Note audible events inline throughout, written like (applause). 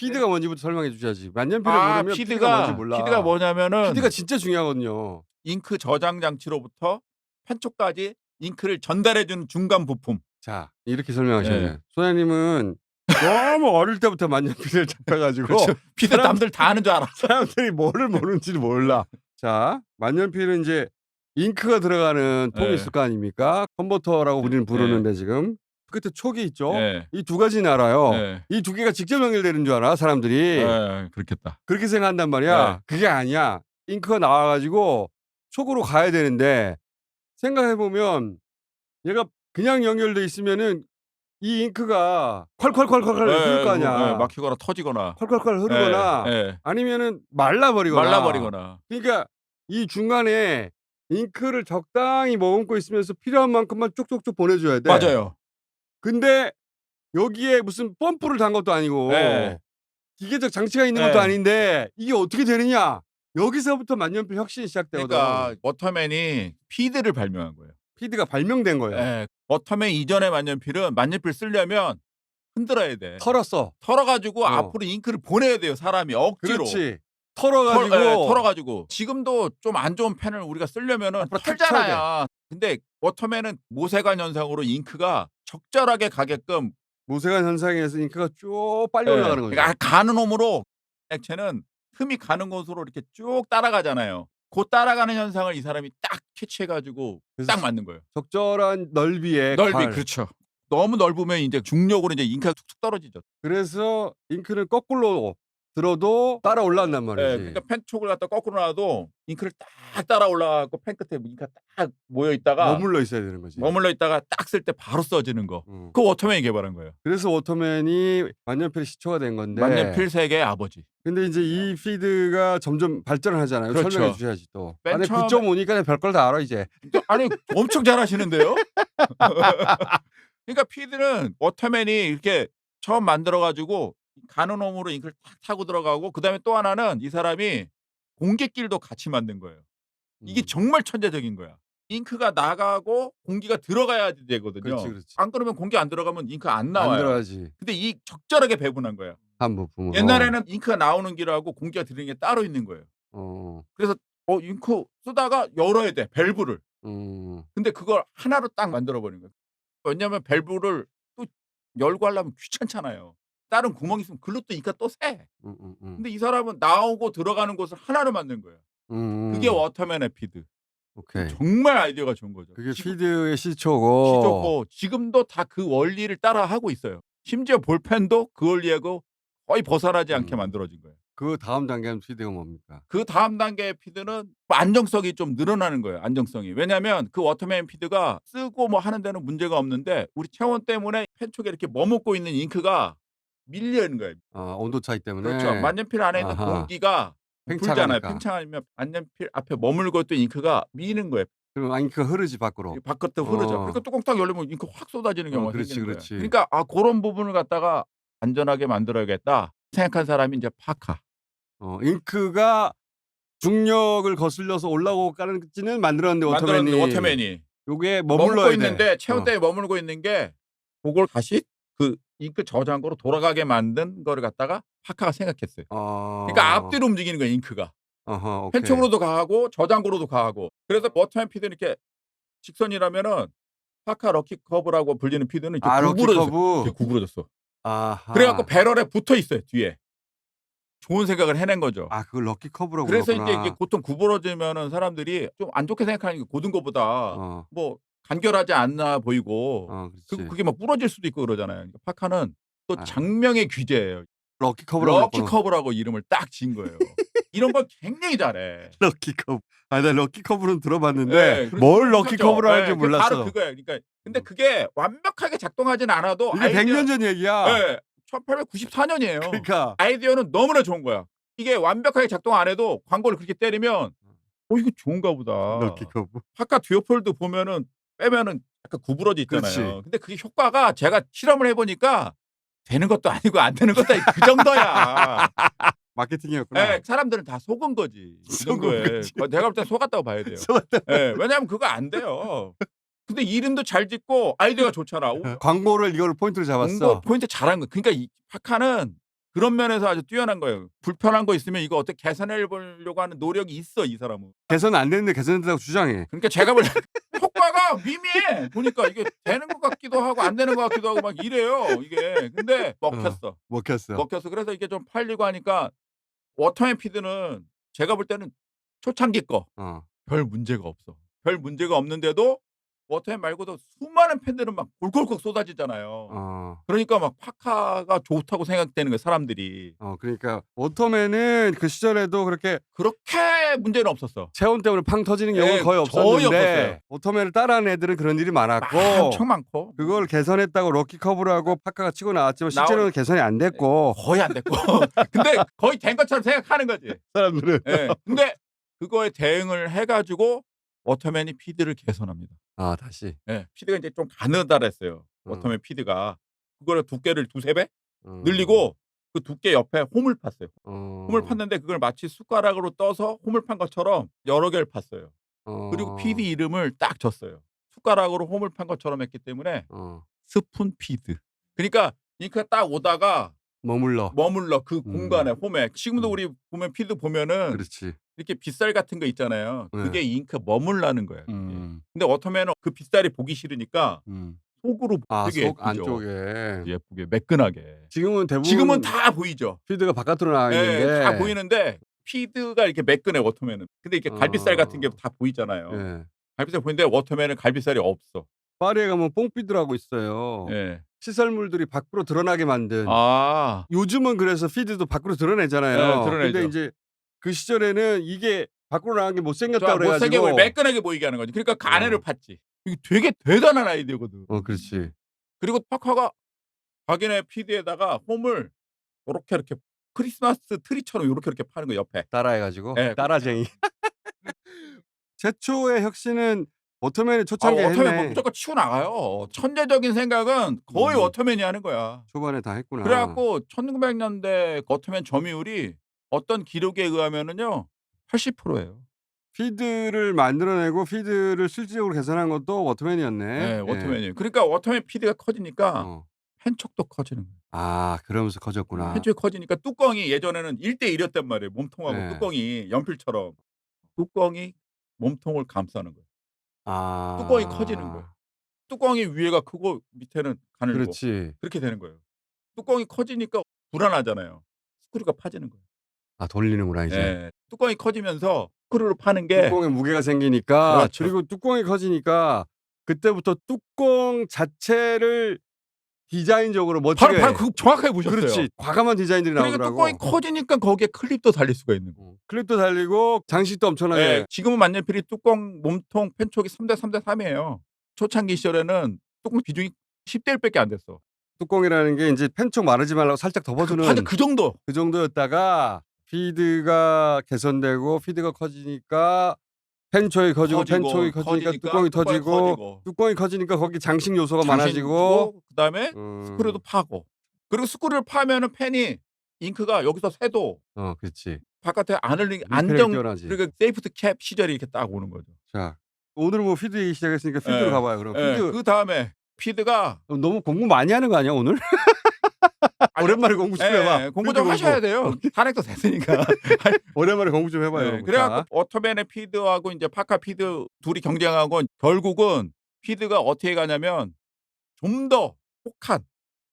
피드가 뭔지부터 설명해 주셔야지. 만년필을 아 모르면 피드가, 피드가 뭔지 몰라. 피드가 뭐냐면은 피드가 진짜 중요하거든요. 잉크 저장 장치로부터 펜촉까지 잉크를 전달해 주는 중간 부품. 자 이렇게 설명하셔야 네. 돼요. 소장님은 너무 어릴 때부터 만년필을 잡혀가지고 그렇죠. 피드 사람- 남들 다 하는 줄 알아. 사람들이 뭐를 (laughs) 모르는지를 몰라. 자, 만년필은 이제 잉크가 들어가는 통이 네. 있을 거 아닙니까? 컨버터라고 우리는 부르는데 지금 끝에 촉이 있죠. 예. 이 두 가지는 알아요. 예. 이 두 개가 직접 연결되는 줄 알아 사람들이 예, 그렇겠다. 그렇게 생각한단 말이야. 네. 그게 아니야. 잉크가 나와가지고 촉으로 가야 되는데 생각해 보면 얘가 그냥 연결돼 있으면은 이 잉크가 콸콸콸콸콸 흐를 거 아니야. 예, 막히거나 터지거나 콸콸콸 흐르거나 예, 예. 아니면은 말라버리거나 말라버리거나. 그러니까 이 중간에 잉크를 적당히 머금고 있으면서 필요한 만큼만 쪽쪽쪽 보내줘야 돼. 맞아요. 근데 여기에 무슨 펌프를 단 것도 아니고 네. 기계적 장치가 있는 네. 것도 아닌데 이게 어떻게 되느냐? 여기서부터 만년필 혁신이 시작되거든. 그러니까 워터맨이 피드를 발명한 거예요. 피드가 발명된 거예요. 예. 워터맨 이전의 만년필은 만년필 쓰려면 흔들어야 돼. 털었어. 털어가지고 어. 앞으로 잉크를 보내야 돼요. 사람이 억지로. 그렇지. 털, 털어가지고 예, 털어가지고 지금도 좀 안 좋은 펜을 우리가 쓰려면은 앞으로 탁 털잖아요. 근데 워터맨은 모세관 현상으로 잉크가 적절하게 가게끔 모세관 현상에서 잉크가 쭉 빨리 예, 올라가는 거죠. 그러니까 가는 홈으로 액체는 틈이 가는 곳으로 이렇게 쭉 따라가잖아요. 그 따라가는 현상을 이 사람이 딱 캐치해가지고 그래서 딱 맞는 거예요. 적절한 넓이의 넓이 괄. 그렇죠. 너무 넓으면 이제 중력으로 이제 잉크가 툭툭 떨어지죠. 그래서 잉크를 거꾸로 들어도 따라 올라간단 예, 말이지. 그러니까 펜촉을 갖다 거꾸로 놔도 잉크를 딱 따라 올라가고 펜 끝에 잉크가 딱 모여 있다가 머물러 있어야 되는 거지. 머물러 있다가 딱 쓸 때 바로 써지는 거. 음. 그 워터맨이 개발한 거예요. 그래서 워터맨이 만년필의 시초가 된 건데. 만년필 세계의 아버지. 근데 이제 이 피드가 점점 발전을 하잖아요. 그렇죠. 설명해 주셔야지 또. 맨 안에 처음에- 9.5니까 별걸 다 알아 이제. 아니 엄청 잘하시는데요? (laughs) 그러니까 피드는 워터맨이 이렇게 처음 만들어 가지고 가는 홈으로 잉크를 탁 타고 들어가고 그 다음에 또 하나는 이 사람이 공기길도 같이 만든 거예요. 이게 음. 정말 천재적인 거야. 잉크가 나가고 공기가 들어가야 되거든요. 그렇지 그렇지. 안 그러면 공기 안 들어가면 잉크 안안 나와요. 들어가지. 근데 이 적절하게 배분한 거야. 한 부품으로. 옛날에는 잉크가 나오는 길하고 공기가 들어오는 게 따로 있는 거예요. 어. 어 잉크 쓰다가 열어야 돼 밸브를. 음. 근데 그걸 하나로 딱 만들어 버린 거예요. 왜냐면 밸브를 또 열고 하려면 귀찮잖아요. 다른 구멍 있으면 글로 또 잉크가 또 새. 음, 음, 음. 근데 이 사람은 나오고 들어가는 곳을 하나로 만든 거예요. 음, 그게 음. 워터맨의 피드. 오케이. 정말 아이디어가 좋은 거죠. 그게 지금 피드의 시초고. 시조고 지금도 다 그 원리를 따라 하고 있어요. 심지어 볼펜도 그 원리하고 거의 벗어나지 않게 음. 만들어진 거예요. 그 다음 단계는 피드가 뭡니까? 그 다음 단계의 피드는 안정성이 좀 늘어나는 거예요. 안정성이. 왜냐하면 그 워터맨 피드가 쓰고 뭐 하는 데는 문제가 없는데 우리 체온 때문에 펜촉에 이렇게 머뭇고 있는 잉크가 밀리는 거예요. 아, 온도 차이 때문에. 그렇죠. 만년필 안에 있는 네. 아하. 공기가 불잖아요. 팽창하니까. 팽창하면 만년필 앞에 머물고 있던 잉크가 미는 거예요. 그럼 잉크가 흐르지 밖으로. 바깥으로 흐르죠. 어. 그러니까 뚜껑 딱 열리면 잉크 확 쏟아지는 어, 경우가 그렇지, 생기는 그렇지. 거예요. 그러니까 아 그런 부분을 갖다가 안전하게 만들어야겠다 생각한 사람이 이제 파카. 어, 잉크가 중력을 거슬려서 올라오고까지는 만들었는데 워터맨이. 만들었는데 워터맨이 요게 머물고 머물러야 돼. 있는데 체온 어. 때문에 머물고 있는 게 그걸 다시 그 잉크 저장고로 돌아가게 만든 거를 갖다가 파카가 생각했어요. 어. 그러니까 앞뒤로 움직이는 거예요 잉크가. 오케이. 펜촉으로도 가고 저장고로도 가고. 그래서 워터맨 피드 이렇게 직선이라면은 파카 럭키 커브라고 불리는 피드는 이렇게 아, 럭키 구부러졌어. 커브. 이렇게 구부러졌어. 아하. 그래갖고 배럴에 붙어 있어요 뒤에. 좋은 생각을 해낸 거죠. 아, 그걸 럭키 커브라고 그래서 그러구나. 이제 이게 보통 구부러지면은 사람들이 좀 안 좋게 생각하는 게 고든 것보다 어. 뭐 간결하지 않나 보이고 어, 그. 그게 막 부러질 수도 있고 그러잖아요. 그러니까 파카는 또 아. 장명의 귀재예요. 럭키 커브라고 럭키. 커브라고 이름을 딱 지은 거예요. 이런 걸 굉장히 잘해. (laughs) 럭키 커브. 아, 나 럭키 커브는 들어봤는데 네, 뭘 럭키 그렇죠. 커브라 할지 네, 몰랐어. 바로 그거예요. 그러니까 근데 그게 완벽하게 작동하진 않아도 이게 100년 전 얘기야. 네, 1894년이에요. 그러니까 아이디어는 너무나 좋은 거야. 이게 완벽하게 작동 안 해도 광고를 그렇게 때리면 어 이거 좋은가 보다. 럭키 커브. 파카 듀오폴드 보면은 빼면은 약간 구부러져 있잖아요. 그렇지. 근데 그게 효과가 제가 실험을 해보니까 되는 것도 아니고 안 되는 것도 아니고 그 정도야. (laughs) 마케팅이었구나. 예, 사람들은 다 속은 거지. 그 속은 정도에. 거지. 내가 볼 땐 속았다고 봐야 돼요. 속았다. 예, 왜냐하면 그거 안 돼요. 근데 이름도 잘 짓고 아이디어가 좋잖아. 오, 광고를 이걸 포인트로 잡았어. 포인트 잘한 거. 그러니까 이 파카는 그런 면에서 아주 뛰어난 거예요. 불편한 거 있으면 이거 어떻게 개선해 보려고 하는 노력이 있어 이 사람은. 개선 안 됐는데 개선된다고 주장해. 그러니까 제가 볼때 (laughs) 효과가 미미해. 보니까 이게 되는 것 같기도 하고 안 되는 것 같기도 하고 막 이래요. 이게 근데 먹혔어. 먹혔어. 먹혀서 그래서 이게 좀 팔리고 하니까 워터맨 피드는 제가 볼 때는 초창기 거별 어. 문제가 없어. 별 문제가 없는데도 워터맨 말고도 수많은 팬들은 막 굴굴굴 쏟아지잖아요. 어. 그러니까 막 파카가 좋다고 생각되는 거예요, 사람들이. 어. 그러니까 워터맨은 그 시절에도 그렇게 그렇게 문제는 없었어. 체온 때문에 팡 터지는 경우는 예, 거의 거의 없었는데 없었어요. 워터맨을 따라하는 애들은 그런 일이 많았고 엄청 많고 그걸 개선했다고 럭키 커브라고 파카가 치고 나왔지만 실제로는 개선이 안 됐고 거의 안 됐고. (laughs) 근데 거의 된 것처럼 생각하는 거지. 사람들은 예. 근데 그거에 대응을 해가지고 워터맨이 피드를 개선합니다. 아 다시 예. 피드가 이제 좀 가느다랬어요. 음. 워터맨 피드가 그거를 두께를 두세 배 어. 늘리고 그 두께 옆에 홈을 팠어요. 어. 홈을 팠는데 그걸 마치 숟가락으로 떠서 홈을 판 것처럼 여러 개를 팠어요. 어. 그리고 피드 이름을 딱 줬어요. 숟가락으로 홈을 판 것처럼 했기 때문에 어. 스푼 피드. 그러니까 잉크가 딱 오다가 머물러 머물러 그 음. 공간에 홈에 지금도 음. 우리 보면 피드 보면은 그렇지 이렇게 빗살 같은 거 있잖아요. 네. 그게 잉크 머물라는 거예요. 음. 근데 워터맨은 그 빗살이 보기 싫으니까 음. 속으로 아, 되게 속 예쁘죠. 안쪽에. 예쁘게 매끈하게. 지금은 대부분 지금은 다 보이죠. 필드가 바깥으로 나와 예, 있는데 다 보이는데 피드가 이렇게 매끈해 워터맨은. 근데 이렇게 갈빗살 같은 게 어. 다 보이잖아요. 예. 갈빗살 보이는데 워터맨은 갈빗살이 없어. 파리에 가면 뽕피드라고 있어요. 예. 시설물들이 밖으로 드러나게 만든. 아, 요즘은 그래서 피드도 밖으로 드러내잖아요. 네, 드러내죠. 근데 이제 그 시절에는 이게 밖으로 나간 게 못생겼다 저 그래가지고. 못생겨 보이 매끈하게 보이게 하는 거지. 그러니까 가네를 어. 팠지. 이게 되게 대단한 아이디어거든. 어, 그렇지. 그리고 파카가 자기네 피드에다가 홈을 이렇게 이렇게 크리스마스 트리처럼 이렇게 이렇게 파는 거 옆에. 따라해 가지고. 예, 따라쟁이. (laughs) (laughs) 최초의 혁신은 워터맨이 아, 초창기에 워터맨 했네. 뭐 무조건 치고 나가요. 천재적인 생각은 거의 음. 워터맨이 하는 거야. 초반에 다 했구나. 그래갖고 1900년대 워터맨 점유율이 어떤 기록에 의하면은요 80%예요. 피드를 만들어내고 피드를 실질적으로 개선한 것도 워터맨이었네. 네, 예. 워터맨이. 그러니까 워터맨 피드가 커지니까 어. 펜촉도 커지는 거예요. 아, 그러면서 커졌구나. 펜촉이 커지니까 뚜껑이 예전에는 1대 1이었단 말이에요. 몸통하고 네. 뚜껑이 연필처럼 뚜껑이 몸통을 감싸는 거예요. 아. 뚜껑이 커지는 거예요. 뚜껑이 위에가 크고 밑에는 가늘고 그렇지. 그렇게 되는 거예요. 뚜껑이 커지니까 불안하잖아요. 스크류가 파지는 거예요. 아, 돌리는구나, 이제. 예. 뚜껑이 커지면서 스크류를 파는 게 뚜껑에 무게가 생기니까 그렇죠. 그리고 뚜껑이 커지니까 그때부터 뚜껑 자체를 디자인적으로 멋지게 바로 바로 그 정확하게 보셨어요. 그렇지 과감한 디자인들이 그러니까 나오더라고. 뚜껑이 커지니까 거기에 클립도 달릴 수가 있는 거예요. 어, 클립도 달리고 장식도 엄청나게. 예, 지금은 만년필이 뚜껑 몸통 펜촉이 3대 3대 3이에요. 초창기 시절에는 뚜껑 비중이 10대 1밖에 안 됐어. 뚜껑이라는 게 이제 펜촉 마르지 말라고 살짝 덮어주는 하여튼 그 정도. 그 정도였다가 피드가 개선되고 피드가 커지니까 펜촉이 커지고 펜촉이 커지니까 뚜껑이 터지고 뚜껑이 커지니까 거기 장식 요소가 많아지고 그다음에 음, 스크류도 파고 그리고 스크류를 파면은 펜이 잉크가 여기서 새도 어 그렇지 바깥에 안 흘리게 안정 안정. 그리고 세이프트 캡 시절이 이렇게 딱 오는 거죠. 자 오늘 뭐 피드 얘기 시작했으니까 피드로 예. 가봐요 그럼 예, 피드 그 다음에 피드가 어, 너무 공부 많이 하는 거 아니야 오늘? (laughs) (laughs) 아니, 오랜만에 공부 좀 해봐. 예, 공부 좀 하셔야 돼요. 탄핵도 됐으니까. 오랜만에 공부 좀 해봐요. 네, 자. 그래갖고 워터맨의 피드하고 이제 파카 피드 둘이 경쟁하고 결국은 피드가 어떻게 가냐면 좀 더 혹한.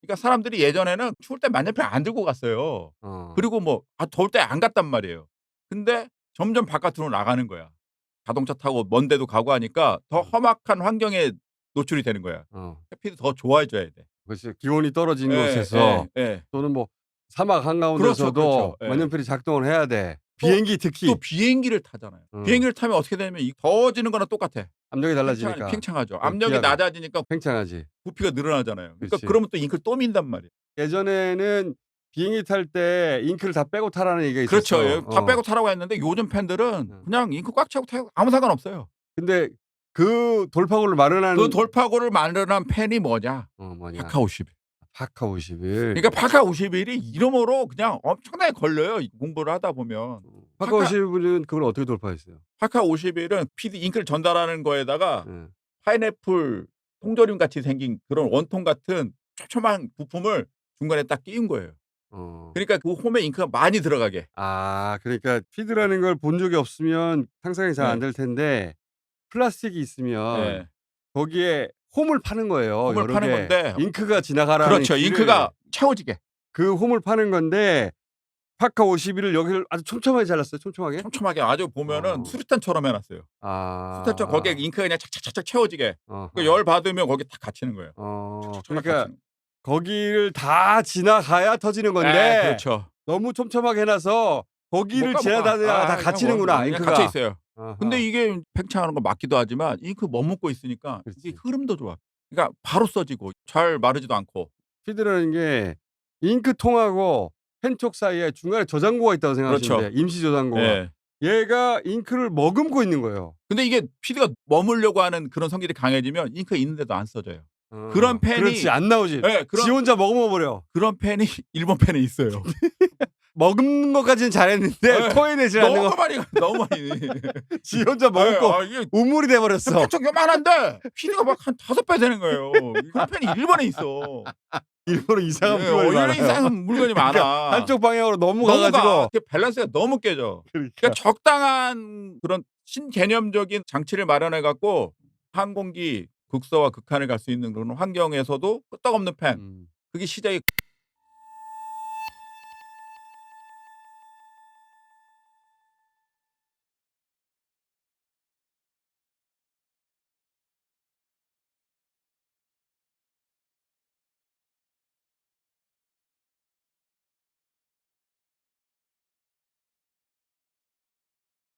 그러니까 사람들이 예전에는 추울 때 만년필 안 들고 갔어요. 어. 그리고 뭐 아, 더울 때 안 갔단 말이에요. 근데 점점 바깥으로 나가는 거야. 자동차 타고 먼 데도 가고 하니까 더 험악한 환경에 노출이 되는 거야. 어. 피드 더 좋아해줘야 돼. 그렇지 기온이 떨어진 예, 곳에서 예, 예. 또는 뭐 사막 한가운데서도 그렇죠, 그렇죠. 예. 만년필이 작동을 해야 돼. 또- 비행기 특히 또 비행기를 타잖아요. 음. 비행기를 타면 어떻게 되면 이 더워지는 거나 똑같아. 압력이 달라지니까 팽창, 팽창하죠. 압력이 기압이. 낮아지니까 팽창하지. 부피가 늘어나잖아요. 그러니까 그치. 그러면 또 잉크를 또 민단 말이에요. 예전에는 비행기 탈 때 잉크를 다 빼고 타라는 얘기가 있었어. 그렇죠. 예, 다 어. 빼고 타라고 했는데 요즘 팬들은 음. 그냥 잉크 꽉 차고 타고 아무 상관 없어요. 근데 그 돌파구를 마련한 그 돌파구를 마련한 팬이 뭐냐? 어, 뭐냐? 파카 51. 파카 51. 그러니까 파카 51이 이름으로 그냥 엄청나게 걸려요. 이 공부를 하다 보면. 파카 파카- 51은 그걸 어떻게 돌파했어요? 파카 51은 피드 잉크를 전달하는 거에다가 예. 파인애플 통조림 같이 생긴 그런 원통 같은 촘촘한 부품을 중간에 딱 끼운 거예요. 어. 그러니까 그 홈에 잉크가 많이 들어가게. 아 그러니까 피드라는 걸 본 적이 없으면 상상이 잘안 네. 될 텐데 플라스틱이 있으면 네. 거기에 홈을 파는 거예요. 홈을 여러 파는 개. 건데 잉크가 지나가라는 그렇죠. 길을 잉크가 채워지게. 그 홈을 파는 건데 파카 51을 여기를 아주 촘촘하게 잘랐어요. 촘촘하게. 촘촘하게 아주 보면은 어. 수류탄처럼 해놨어요. 아. 수류탄처럼 거기에 잉크가 그냥 착착착착 채워지게. 어허. 그 열 받으면 거기 다 갇히는 거예요. 어. 쫙쫙쫙 그러니까 갇히는. 거기를 다 지나가야 터지는 건데 네, 그렇죠. 너무 촘촘하게 해놔서 거기를 못 가, 못 지나다녀야 가. 다 아, 그냥 갇히는구나 그냥 잉크가. 갇혀 있어요. 아하. 근데 이게 팽창하는 거 맞기도 하지만 잉크 머뭇고 있으니까 그렇지. 이게 흐름도 좋아. 그러니까 바로 써지고 잘 마르지도 않고. 피드라는 게 잉크통하고 펜촉 사이에 중간에 저장고가 있다고 그렇죠. 돼요. 임시 저장고가. 예. 얘가 잉크를 머금고 있는 거예요. 근데 이게 피드가 머물려고 하는 그런 성질이 강해지면 잉크 있는데도 안 써져요. 어. 그런 펜이- 그렇지 안 나오지. 네, 그런 지 혼자 머금어 버려. 그런 펜이 (laughs) 일본 펜에 있어요. (laughs) 먹는 것까지는 잘했는데 네. 토해내지 않는 너무 거. 많이 너무 많이. (laughs) 지 혼자 먹고 아, 이게 우물이 돼 버렸어. 펜촉 요만한데 피드가 막 한 다섯 배 되는 거예요. 그런 펜이 일본에 있어. 일부러 이상한 예, 물건이 오히려 많아요. 이상한 물건이 많아. 그러니까 한쪽 방향으로 너무 넘어가가지고 가. 그 밸런스가 너무 깨져. 그러니까. 그러니까 적당한 그런 신개념적인 장치를 마련해 갖고 항공기 극서와 극한을 갈 수 있는 그런 환경에서도 끄떡없는 펜. 음. 그게 시장이